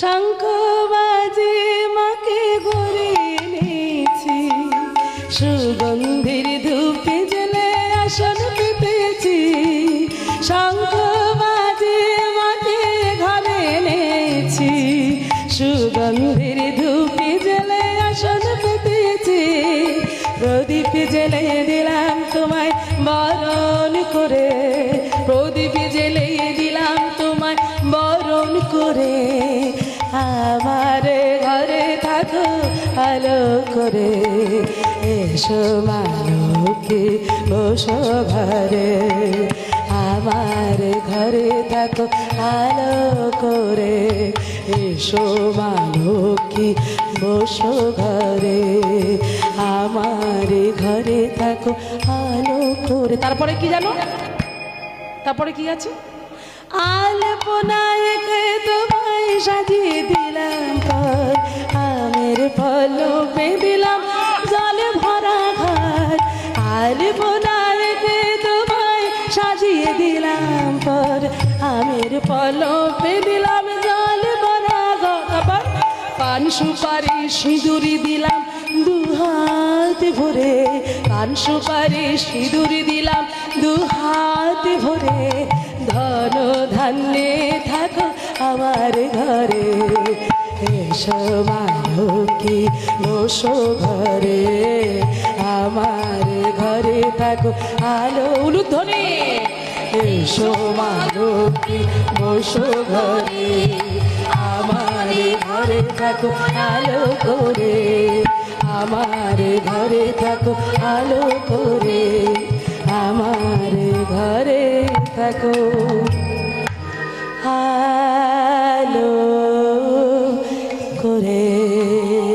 শঙ্খ বাজে মাকে ঘরে এনেছি সুগন্ধির ধূপে জেলে আসন পেতেছি। শঙ্খ বাজে মাকে ঘরে এনেছি। সুগন্ধির ধূপে জেলে আসন পেতেছি। প্রদীপ জেলে দিলাম তোমায় বরণ করে। প্রদীপ জেলে দিলাম তোমায় বরণ করে। আমার ঘরে থাকো, আলো করে এসো মালকে, বসো ঘরে। আমার ঘরে থাকো, আলো করে এসো মালকি, বসো ঘরে। আমার ঘরে থাকো, আলো করে। তারপরে কি জানো? তারপরে কি আছে? আলপনায় তোমায় পলবে দিলাম জল ভরা ঘর। আলপনায় তোমায় সাজিয়ে দিলাম পর। আমের পলবে দিলাম জল ভরা ঘর। পান সুপারি সিঁদুরি দিলাম, দু হাত ভরে। পান সুপারি সিঁদুরি দিলাম, দু হাত ভরে। ধন ধান্যে থাকো আমার ঘরে। এসো মালকি বসো ঘরে আমার ঘরে থাকো। আলো উলুধ্বনি, এসো মালকি বসো ঘরে আমার ঘরে থাকো, আলো করে। আমার ঘরে থাকো, আলো করে। আমার ঘরে থাকো। ver.